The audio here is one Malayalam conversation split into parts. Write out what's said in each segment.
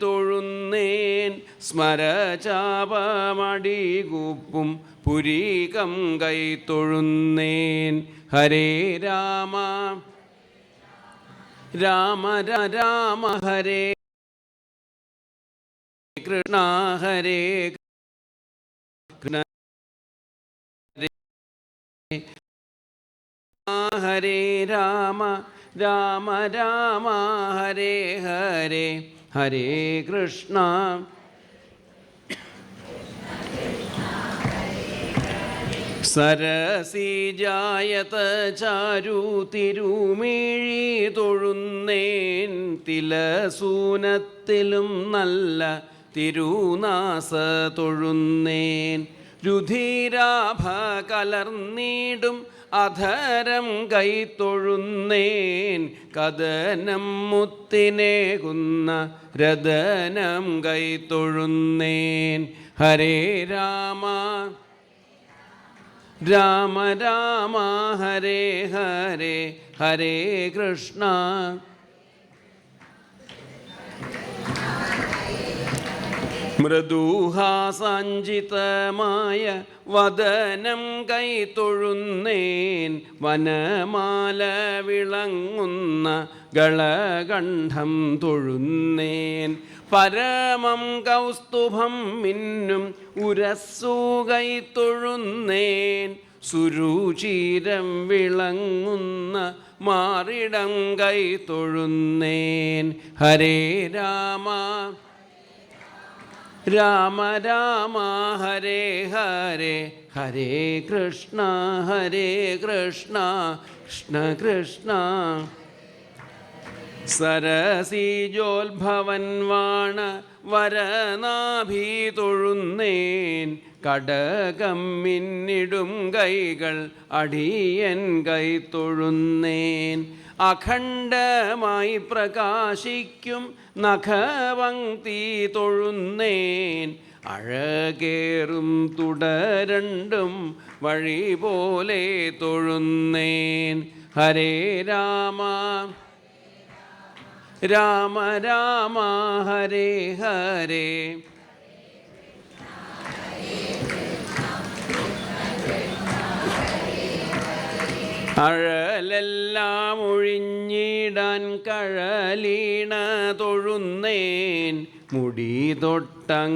തൊഴുന്നേൻ സ്മരചാപമടികൂപ്പും പുരീകം കൈ തൊഴുന്നേൻ ഹരേ രാമ. രാമ രാമ ഹരേ കൃഷ്ണ ഹരേ ഹരേ രാമ രാമ രാമ ഹരേ ഹരേ. ഹരേ കൃഷ്ണ. സരസീജായത ചാരു തിരുമിഴി തൊഴുന്നേൻ തിലസൂനത്തിലും നല്ല തിരുനാസ തൊഴുന്നേൻ. രുധിരാഭ കലർന്നീടും അധരം കൈത്തൊഴുന്നേൻ കഥനം മുത്തിനേകുന്ന രതനം കൈത്തൊഴുന്നേൻ ഹരേ രാമ. രാമ രാമ ഹരേ ഹരേ ഹരേ കൃഷ്ണ. മൃദുഹാസഞ്ചിതമായ വദനം കൈത്തൊഴുന്നേൻ വനമാല വിളങ്ങുന്ന ഗളകണ്ഠം തൊഴുന്നേൻ. പരമം കൗസ്തുഭം മിന്നും ഉരസ്സു കൈത്തൊഴുന്നേൻ സുരുചിരം വിളങ്ങുന്ന മാറിടം കൈത്തൊഴുന്നേൻ ഹരേ രാമ. രാമ രാമ ഹരേ ഹരേ ഹരേ കൃഷ്ണ ഹരേ കൃഷ്ണ കൃഷ്ണ കൃഷ്ണ. സരസീജോത്ഭവൻ വാണ വരനാഭി തൊഴുന്നേൻ കടകം മിന്നിടും കൈകൾ അടിയൻ കൈ തൊഴുന്നേൻ. അഖണ്ഡമായി പ്രകാശിക്കും നഖവങ്തി തൊഴുന്നേൻ. അഴകേറും തുടരണ്ടും വഴി പോലെ തൊഴുന്നേൻ. ഹരേ രാമ. രാമ രാമ. ഹരേ ഹരേ. അഴലെല്ലാം ഒഴിഞ്ഞിടാൻ കഴലീണ തൊഴുന്നേൻ മുടി തൊട്ടങ്ങടിയോളം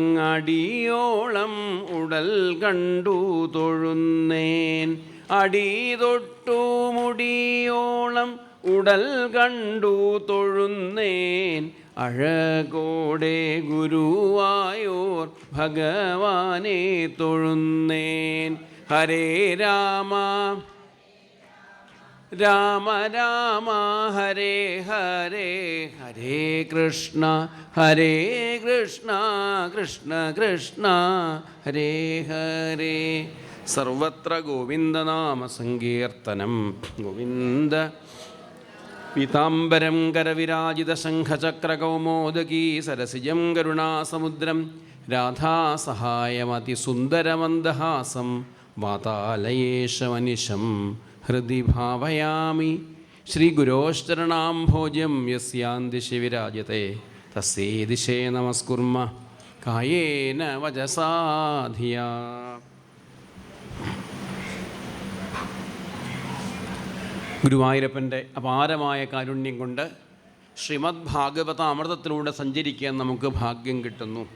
ഉടൽ കണ്ടു തൊഴുന്നേൻ. അടി തൊട്ടു മുടിയോളം ഉടൽ കണ്ടു തൊഴുന്നേൻ. അഴകോടെ ഗുരുവായോർ ഭഗവാനെ തൊഴുന്നേൻ. ഹരേ രാമ രാമ രാമ ഹരേ ഹരേ ഹരേ കൃഷ്ണ ഹരേ കൃഷ്ണ കൃഷ്ണ കൃഷ്ണ ഹരേ ഹരേ. സർവത്ര ഗോവിന്ദനാമ സങ്കീർത്തനം. ഗോവിന്ദ പീതാംബരം കരവിരാജിത ശംഖചക്രകൗമോദകീ സരസിജം കരുണാസമുദ്രം. രാധാസഹായമതിസുന്ദരമന്ദഹാസം വാതാലയേശമനിശം. ഹൃദി ഭാവയാമി ശ്രീഗുരോശ്ചരണാംഭോജ്യം യസ്യാന്തിശി വിരാജത്തെ തസ്യേ ദിശേ നമസ്കുർമ്മ. കായേന വചസാധിയ ഗുരുവായൂരപ്പന്റെ അപാരമായ കാരുണ്യം കൊണ്ട് ശ്രീമദ് ഭാഗവത അമൃതത്തിലൂടെ സഞ്ചരിക്കാൻ നമുക്ക് ഭാഗ്യം കിട്ടുന്നു.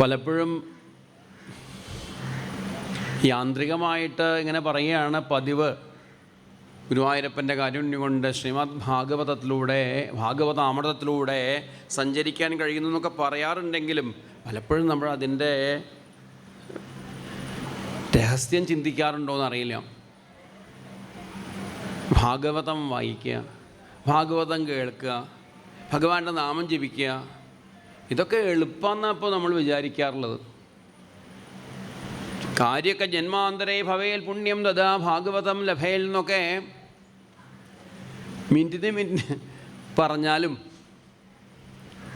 പലപ്പോഴും യാന്ത്രികമായിട്ട് ഇങ്ങനെ പറയുകയാണ് പതിവ്. ഗുരുവായൂരപ്പന്റെ കാരുണ്യം കൊണ്ട് ശ്രീമദ് ഭാഗവതത്തിലൂടെ ഭാഗവതാമൃതത്തിലൂടെ സഞ്ചരിക്കാൻ കഴിയുന്നു എന്നൊക്കെ പറയാറുണ്ടെങ്കിലും പലപ്പോഴും നമ്മൾ അതിന്റെ രഹസ്യം ചിന്തിക്കാറുണ്ടോ എന്നറിയില്ല. ഭാഗവതം വായിക്കുക ഭാഗവതം കേൾക്കുക ഭഗവാന്റെ നാമം ജപിക്കുക ഇതൊക്കെ എളുപ്പമെന്നാണ് ഇപ്പോൾ നമ്മൾ വിചാരിക്കാറുള്ളത്. കാര്യമൊക്കെ ജന്മാന്തരേ ഭവയിൽ പുണ്യം തഥാ ഭാഗവതം ലഭേൽ എന്നൊക്കെ മിനിറ്റിന് മിനിറ്റ് പറഞ്ഞാലും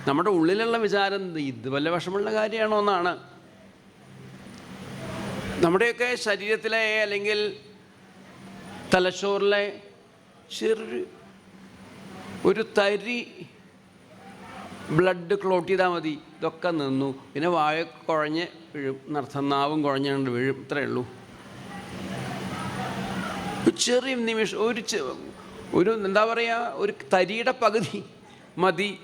നമ്മുടെ ഉള്ളിലുള്ള വിചാരം ഇത് വല്ല വിഷമുള്ള കാര്യമാണോ എന്നാണ്. നമ്മുടെയൊക്കെ ശരീരത്തിലെ അല്ലെങ്കിൽ തലച്ചോറിലെ ചെറു ഒരു തരി ബ്ലഡ് ക്ലോട്ട് ചെയ്താൽ മതി. ഇതൊക്കെ നിന്നു. പിന്നെ വായ കുഴഞ്ഞ് വീഴും. നർത്തം നാവും കുഴഞ്ഞുകൊണ്ട് വീഴും. ഇത്രയേ ഉള്ളൂ. ചെറിയ നിമിഷം ഒരു ഒരു എന്താ പറയുക ഒരു തരിയുടെ പകുതി മതി.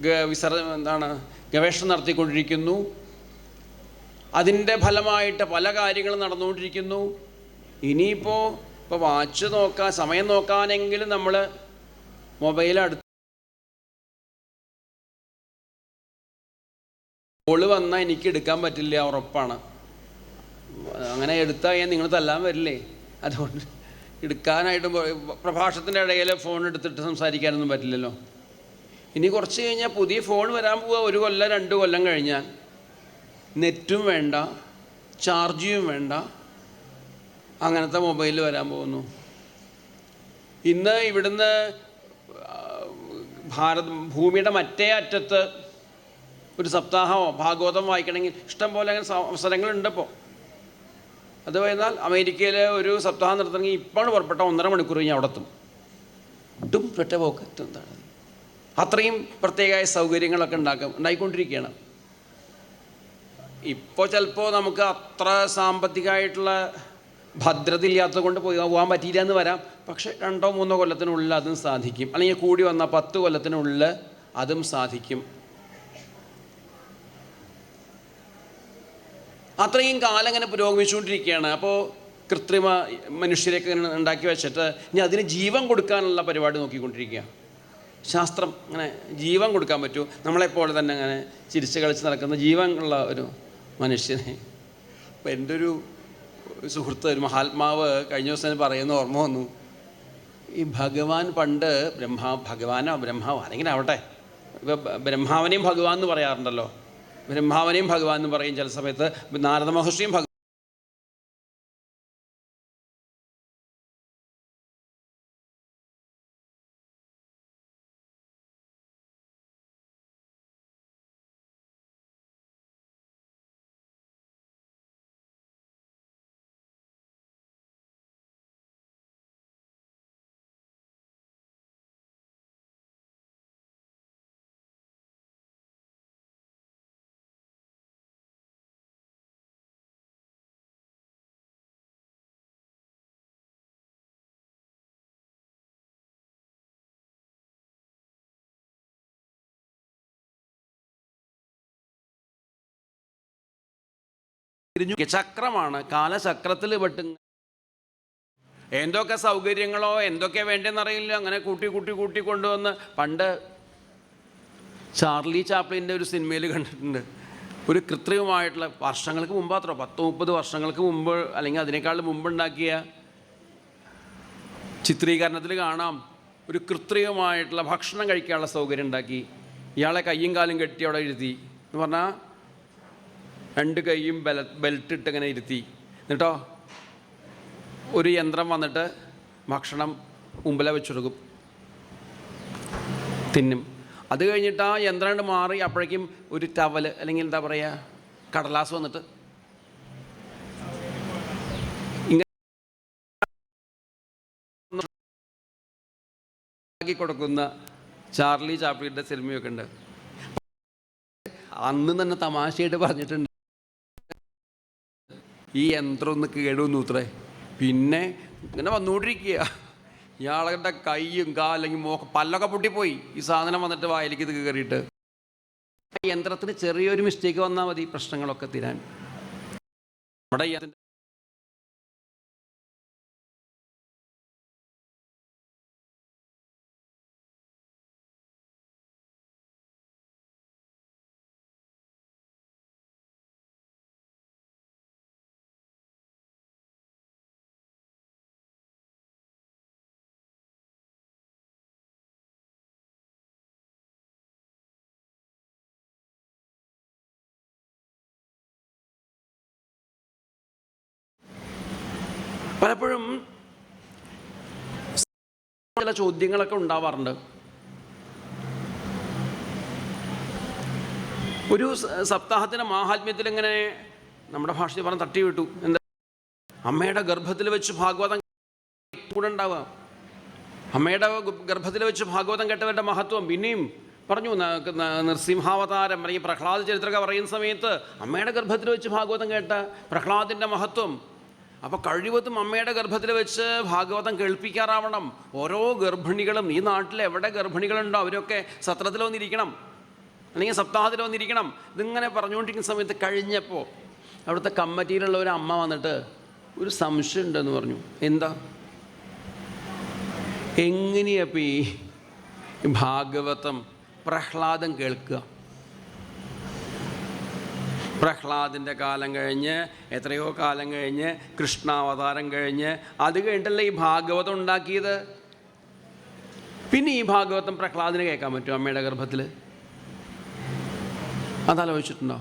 ഗ- വിസർ എന്താണ് ഗവേഷണം നടത്തിക്കൊണ്ടിരിക്കുന്നു. അതിന്റെ ഫലമായിട്ട് പല കാര്യങ്ങളും നടന്നുകൊണ്ടിരിക്കുന്നു. ഇനിയിപ്പോൾ ഇപ്പോൾ വാച്ച് നോക്കാൻ സമയം നോക്കാനെങ്കിലും നമ്മൾ മൊബൈൽ അടുത്ത് കോൾ വന്നാൽ എനിക്ക് എടുക്കാൻ പറ്റില്ല ഉറപ്പാണ്. അങ്ങനെ എടുത്താൽ നിങ്ങൾ തല്ലാൻ വരില്ലേ? അതുകൊണ്ട് എടുക്കാനായിട്ട് പ്രഭാഷണത്തിന്റെ ഇടയിൽ ഫോൺ എടുത്തിട്ട് സംസാരിക്കാനൊന്നും പറ്റില്ലല്ലോ. ഇനി കുറച്ച് കഴിഞ്ഞാൽ പുതിയ ഫോൺ വരാൻ പോവുക ഒരു കൊല്ലം രണ്ട് കൊല്ലം കഴിഞ്ഞാൽ. നെറ്റും വേണ്ട ചാർജിയും വേണ്ട. അങ്ങനത്തെ മൊബൈൽ വരാൻ പോകുന്നു. ഇന്ന് ഇവിടുന്ന് ഭാരത് ഭൂമിയുടെ മറ്റേ അറ്റത്ത് ഒരു സപ്താഹമോ ഭാഗവതം വായിക്കണമെങ്കിൽ ഇഷ്ടം പോലെ അങ്ങനെ അവസരങ്ങളുണ്ട് ഇപ്പോൾ അത് കഴിഞ്ഞാൽ അമേരിക്കയിലെ ഒരു സപ്താഹം നടത്തണമെങ്കിൽ ഇപ്പോഴാണ് പുറപ്പെട്ട ഒന്നര മണിക്കൂർ കഴിഞ്ഞാൽ അവിടെ എത്തും. ഒട്ടും പെട്ട പോക്കെത്തും എന്താണ് അത്രയും പ്രത്യേകമായ സൗകര്യങ്ങളൊക്കെ ഉണ്ടാക്കും ഉണ്ടായിക്കൊണ്ടിരിക്കുകയാണ്. ഇപ്പോൾ ചിലപ്പോൾ നമുക്ക് അത്ര സാമ്പത്തികമായിട്ടുള്ള ഭദ്രത ഇല്ലാത്തത് കൊണ്ട് പോയി പോകാൻ പറ്റിയില്ല എന്ന് വരാം. പക്ഷേ രണ്ടോ മൂന്നോ കൊല്ലത്തിനുള്ളിൽ അതും സാധിക്കും. അല്ലെങ്കിൽ കൂടി വന്ന പത്ത് കൊല്ലത്തിനുള്ളിൽ അതും സാധിക്കും. അത്രയും കാലം ഇങ്ങനെ പുരോഗമിച്ചുകൊണ്ടിരിക്കുകയാണ്. അപ്പോൾ കൃത്രിമ മനുഷ്യരെയൊക്കെ ഉണ്ടാക്കി വെച്ചിട്ട് ഇനി അതിന് ജീവൻ കൊടുക്കാനുള്ള പരിപാടി നോക്കിക്കൊണ്ടിരിക്കുക ശാസ്ത്രം അങ്ങനെ ജീവൻ കൊടുക്കാൻ പറ്റൂ. നമ്മളെപ്പോലെ തന്നെ അങ്ങനെ ചിരിച്ച് കളിച്ച് നടക്കുന്ന ജീവൻ ഉള്ള ഒരു മനുഷ്യനെ. അപ്പം എന്റെ ഒരു സുഹൃത്ത് ഒരു മഹാത്മാവ് കഴിഞ്ഞ ദിവസം പറയുന്ന ഓർമ്മ വന്നു. ഈ ഭഗവാൻ പണ്ട് ബ്രഹ്മാ ഭഗവാനോ ബ്രഹ്മാവോ അല്ലെങ്കിൽ ആവട്ടെ. ഇപ്പോൾ ബ്രഹ്മാവനെയും ഭഗവാൻ എന്ന് പറയാറുണ്ടല്ലോ. ബ്രഹ്മാവനെയും ഭഗവാൻ എന്ന് പറയും ചില സമയത്ത്. നാരദ മഹർഷിയും തിരിഞ്ഞു. ചക്രമാണ് കാലചക്രത്തിൽ പെട്ട് എന്തൊക്കെ സൗകര്യങ്ങളോ എന്തൊക്കെ വേണ്ടെന്നറിയില്ല. അങ്ങനെ കൂട്ടി കൂട്ടി കൂട്ടി കൊണ്ടുവന്ന് പണ്ട് ചാർലി ചാപ്ലിന്റെ ഒരു സിനിമയിൽ കണ്ടിട്ടുണ്ട്. ഒരു കൃത്രിമമായിട്ടുള്ള വർഷങ്ങൾക്ക് മുമ്പ് അത്ര പത്ത് മുപ്പത് വർഷങ്ങൾക്ക് മുമ്പ് അല്ലെങ്കിൽ അതിനേക്കാൾ മുമ്പുണ്ടാക്കിയ ചിത്രീകരണത്തിൽ കാണാം ഒരു കൃത്രിമമായിട്ടുള്ള ഭക്ഷണം കഴിക്കാനുള്ള സൗകര്യം ഉണ്ടാക്കി. ഇയാളെ കയ്യും കാലും കെട്ടി അവിടെ എഴുതി എന്ന് പറഞ്ഞാൽ രണ്ട് കൈയും ബല ബെൽറ്റ് ഇട്ട് ഇങ്ങനെ ഇരുത്തി. എന്നിട്ടോ? ഒരു യന്ത്രം വന്നിട്ട് ഭക്ഷണം മുമ്പിലെ വെച്ചൊടുക്കും. തിന്നും. അത് കഴിഞ്ഞിട്ട് ആ യന്ത്രം മാറി അപ്പോഴേക്കും ഒരു ടവൽ അല്ലെങ്കിൽ എന്താ പറയുക കടലാസ് വന്നിട്ട്. കൊടുക്കുന്ന ചാർലി ചാപ്ലിയുടെ സിനിമയൊക്കെ ഉണ്ട്. അന്ന് തന്നെ തമാശയായിട്ട് പറഞ്ഞിട്ടുണ്ട്. ഈ യന്ത്രം ഒന്ന് കേടുവന്നു ഇത്രേ പിന്നെ ഇങ്ങനെ വന്നുകൊണ്ടിരിക്കുക. ഇയാളുടെ കൈയും കാലെങ്കിൽ മോക്ക പല്ലൊക്കെ പൊട്ടിപ്പോയി. ഈ സാധനം വന്നിട്ട് വായിലേക്ക് ഇത് കയറിയിട്ട്. യന്ത്രത്തിന് ചെറിയൊരു മിസ്റ്റേക്ക് വന്നാൽ മതി പ്രശ്നങ്ങളൊക്കെ തീരാൻ. നമ്മുടെ പലപ്പോഴും ചില ചോദ്യങ്ങളൊക്കെ ഉണ്ടാവാറുണ്ട്. ഒരു സപ്താഹത്തിന്റെ മാഹാത്മ്യത്തിൽ ഇങ്ങനെ നമ്മുടെ ഭാഷയിൽ പറഞ്ഞ് തട്ടി വിട്ടു. എന്താ? അമ്മയുടെ ഗർഭത്തിൽ വെച്ച് ഭാഗവതം കൂടെ ഉണ്ടാവുക. അമ്മയുടെ ഗർഭത്തിൽ വെച്ച് ഭാഗവതം കേട്ടവരുടെ മഹത്വം. പിന്നെയും പറഞ്ഞു നൃസിംഹാവതാരം അല്ലെങ്കിൽ പ്രഹ്ലാദ ചരിത്രമൊക്കെ പറയുന്ന സമയത്ത് അമ്മയുടെ ഗർഭത്തിൽ വെച്ച് ഭാഗവതം കേട്ട പ്രഹ്ലാദിന്റെ മഹത്വം. അപ്പോൾ കഴിവതും അമ്മയുടെ ഗർഭത്തിൽ വെച്ച് ഭാഗവതം കേൾപ്പിക്കാറാവണം. ഓരോ ഗർഭിണികളും ഈ നാട്ടിൽ എവിടെ ഗർഭിണികളുണ്ടോ അവരൊക്കെ സത്രത്തിൽ വന്നിരിക്കണം. അല്ലെങ്കിൽ സപ്താഹത്തിൽ വന്നിരിക്കണം. ഇതിങ്ങനെ പറഞ്ഞുകൊണ്ടിരിക്കുന്ന സമയത്ത് കഴിഞ്ഞപ്പോൾ അവിടുത്തെ കമ്മിറ്റിയിലുള്ള ഒരു അമ്മ വന്നിട്ട് ഒരു സംശയം ഉണ്ടെന്ന് പറഞ്ഞു. എന്താ? എങ്ങനെയപ്പോൾ ഈ ഭാഗവതം പ്രഹ്ലാദം കേൾക്കുക? പ്രഹ്ലാദിന്റെ കാലം കഴിഞ്ഞ് എത്രയോ കാലം കഴിഞ്ഞ് കൃഷ്ണാവതാരം കഴിഞ്ഞ് അത് കഴിഞ്ഞിട്ടല്ലേ ഈ ഭാഗവതം ഉണ്ടാക്കിയത്? പിന്നെ ഈ ഭാഗവതം പ്രഹ്ലാദിന് കേൾക്കാൻ പറ്റും അമ്മയുടെ ഗർഭത്തിൽ അതാലോചിച്ചിട്ടുണ്ടോ?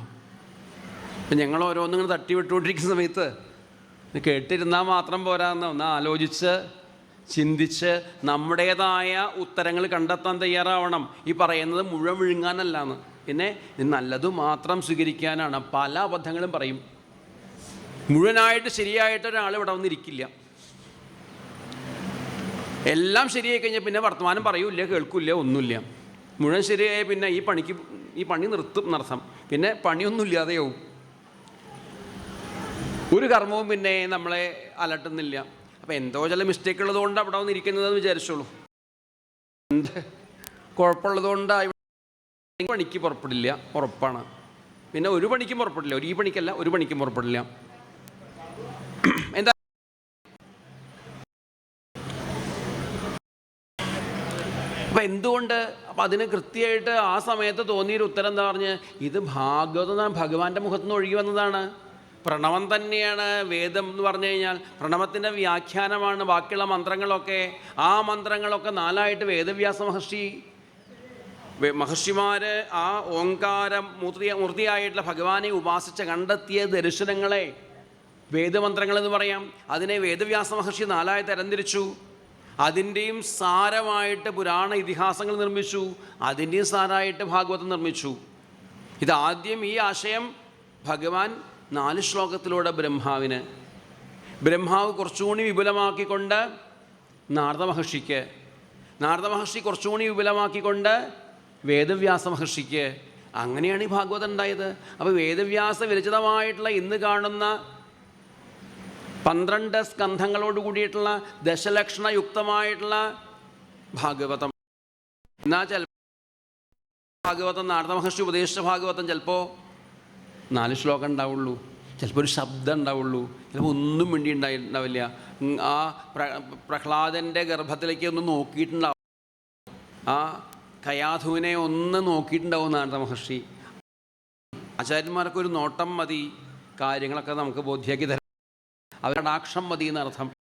അപ്പം ഞങ്ങൾ ഓരോന്നിങ്ങനെ തട്ടി വിട്ടുകൊണ്ടിരിക്കുന്ന സമയത്ത് കേട്ടിരുന്നാൽ മാത്രം പോരാന്ന് ഒന്ന് ആലോചിച്ച് ചിന്തിച്ച് നമ്മുടേതായ ഉത്തരങ്ങൾ കണ്ടെത്താൻ തയ്യാറാവണം. ഈ പറയുന്നത് മുഴുവൻ വിഴുങ്ങാനല്ലാന്ന്. പിന്നെ നല്ലത് മാത്രം സ്വീകരിക്കാനാണ്. പല അബദ്ധങ്ങളും പറയും. മുഴുവനായിട്ട് ശരിയായിട്ട് ഒരാൾ ഇവിടെ വന്നിരിക്കില്ല. എല്ലാം ശരിയായി കഴിഞ്ഞാൽ പിന്നെ വർത്തമാനം പറയൂല കേൾക്കില്ല ഒന്നുമില്ല. മുഴുവൻ ശരിയായ പിന്നെ ഈ പണിക്ക് ഈ പണി നിർത്തും നടത്താം. പിന്നെ പണിയൊന്നുമില്ലാതെയാവും. ഒരു കർമ്മവും പിന്നെ നമ്മളെ അലട്ടുന്നില്ല. അപ്പം എന്തോ ചില മിസ്റ്റേക്ക് ഉള്ളതുകൊണ്ട് അവിടെ വന്നിരിക്കുന്നതെന്ന് വിചാരിച്ചോളൂ. എന്ത്? കുഴപ്പമുള്ളതുകൊണ്ട് ഇവിടെ പണിക്ക് പുറപ്പെടില്ല ഉറപ്പാണ്. പിന്നെ ഒരു പണിക്കും പുറപ്പെടില്ല ഒരു ഈ പണിക്കല്ല ഒരു പണിക്കും പുറപ്പെടില്ല. എന്താ? അപ്പം എന്തുകൊണ്ട്? അപ്പം അതിന് കൃത്യമായിട്ട് ആ സമയത്ത് തോന്നിയൊരു ഉത്തരം എന്താ പറഞ്ഞ്? ഇത് ഭാഗവതം ഭഗവാന്റെ മുഖത്ത് നിന്ന് ഒഴുകി വന്നതാണ്. പ്രണവം തന്നെയാണ് വേദം എന്ന് പറഞ്ഞു കഴിഞ്ഞാൽ. പ്രണവത്തിന്റെ വ്യാഖ്യാനമാണ് ബാക്കിയുള്ള മന്ത്രങ്ങളൊക്കെ. ആ മന്ത്രങ്ങളൊക്കെ നാലായിട്ട് വേദവ്യാസ മഹർഷി മഹർഷിമാര് ആ ഓങ്കാരം മൂർത്തി മൂർത്തിയായിട്ടുള്ള ഭഗവാനെ ഉപാസിച്ച് കണ്ടെത്തിയ ദർശനങ്ങളെ വേദമന്ത്രങ്ങൾ എന്ന് പറയാം. അതിനെ വേദവ്യാസ മഹർഷി നാലായി തരംതിരിച്ചു. അതിന്റെയും സാരമായിട്ട് പുരാണ ഇതിഹാസങ്ങൾ നിർമ്മിച്ചു. അതിന്റെയും സാരമായിട്ട് ഭാഗവതം നിർമ്മിച്ചു. ഇതാദ്യം ഈ ആശയം ഭഗവാൻ നാല് ശ്ലോകത്തിലൂടെ ബ്രഹ്മാവിന്. ബ്രഹ്മാവ് കുറച്ചുകൂടി വിപുലമാക്കിക്കൊണ്ട് നാരദ മഹർഷിക്ക്. നാരദ മഹർഷി കുറച്ചുകൂടി വിപുലമാക്കിക്കൊണ്ട് വേദവ്യാസ മഹർഷിക്ക് അങ്ങനെയാണ് ഈ ഭാഗവതം ഉണ്ടായത്. അപ്പോൾ വേദവ്യാസ വിരചിതമായിട്ടുള്ള ഇന്ന് കാണുന്ന പന്ത്രണ്ട് സ്കന്ധങ്ങളോട് കൂടിയിട്ടുള്ള ദശലക്ഷണയുക്തമായിട്ടുള്ള ഭാഗവതം. എന്നാൽ ചിലപ്പോൾ ഭാഗവതം നാരദ മഹർഷി ഉപദേശിച്ച ഭാഗവതം ചിലപ്പോൾ നാല് ശ്ലോകം ഉണ്ടാവുള്ളൂ. ചിലപ്പോൾ ഒരു ശബ്ദം ഉണ്ടാവുള്ളൂ. ചിലപ്പോൾ ഒന്നും വേണ്ടി ഉണ്ടായി ഉണ്ടാവില്ല ആ പ്ര പ്രഹ്ലാദന്റെ ഗർഭത്തിലേക്ക് ഒന്ന് നോക്കിയിട്ടുണ്ടാവും. ആ കയാധുവിനെ ഒന്ന് നോക്കിയിട്ടുണ്ടാവും നാരദ മഹർഷി. ആചാര്യന്മാർക്ക് ഒരു നോട്ടം മതി. കാര്യങ്ങളൊക്കെ നമുക്ക് ബോധ്യാക്കി തരാം. അവരുടെ ആക്ഷം മതി എന്നർത്ഥം.